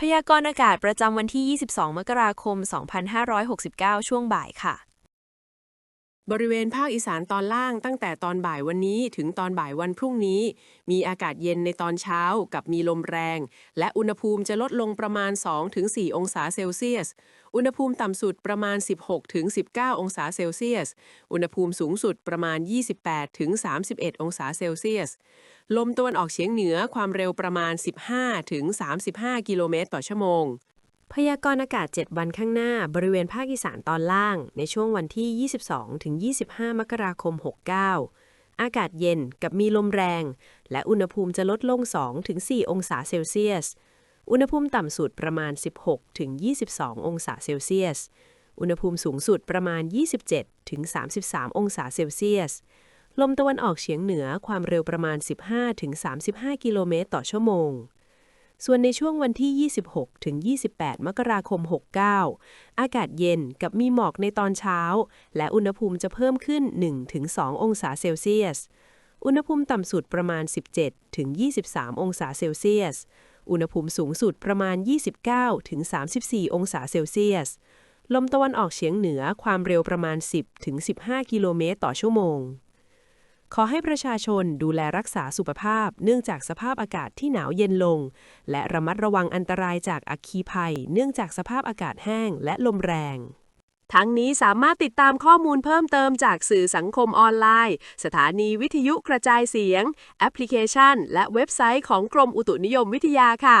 พยากรณ์อากาศประจำวันที่ 22 มกราคม 2569 ช่วงบ่ายค่ะ บริเวณภาคอีสานตอนล่างตั้งแต่ตอนบ่ายวันนี้ถึงตอนบ่ายวันพรุ่งนี้ มีอากาศเย็นในตอนเช้ากับมีลมแรง และอุณหภูมิจะลดลงประมาณ 2-4 องศาเซลเซียส อุณหภูมิต่ำสุดประมาณ 16-19 องศาเซลเซียส อุณหภูมิสูงสุดประมาณ 28-31 องศาเซลเซียส ลมตะวันออกเฉียงเหนือความเร็วประมาณ 15-35 กิโลเมตรต่อชั่วโมง พยากรณ์อากาศ 7 วันข้างหน้าบริเวณภาคอีสานตอนล่าง ในช่วงวันที่ 22 ถึง 25 มกราคม 69 อากาศเย็นกับมีลมแรง และอุณหภูมิจะลดลง 2 ถึง 4 องศาเซลเซียส อุณหภูมิต่ำสุดประมาณ 16 ถึง 22 องศาเซลเซียส อุณหภูมิสูงสุดประมาณ 27 ถึง 33 องศาเซลเซียส ลมตะวันออกเฉียงเหนือความเร็วประมาณ 15 ถึง 35 กิโลเมตรต่อชั่วโมง ส่วนในช่วงวันที่ 26 ถึง 28 มกราคม 69 อากาศเย็นกับมีหมอกในตอนเช้า และอุณหภูมิจะเพิ่มขึ้น1ถึง2องศาเซลเซียส อุณหภูมิต่ำสุดประมาณ 17 ถึง 23 องศาเซลเซียส อุณหภูมิสูงสุดประมาณ 29 ถึง 34 องศาเซลเซียส ลมตะวันออกเฉียงเหนือความเร็วประมาณ 10 ถึง 15 กิโลเมตรต่อชั่วโมง ขอให้ประชาชนดูแลรักษาสุขภาพ เนื่องจากสภาพอากาศที่หนาวเย็นลง และระมัดระวังอันตรายจากอัคคีภัย เนื่องจากสภาพอากาศแห้งและลมแรง ทั้งนี้สามารถติดตามข้อมูลเพิ่มเติมจากสื่อสังคมออนไลน์ สถานีวิทยุกระจายเสียง แอปพลิเคชัน และเว็บไซต์ของกรมอุตุนิยมวิทยาค่ะ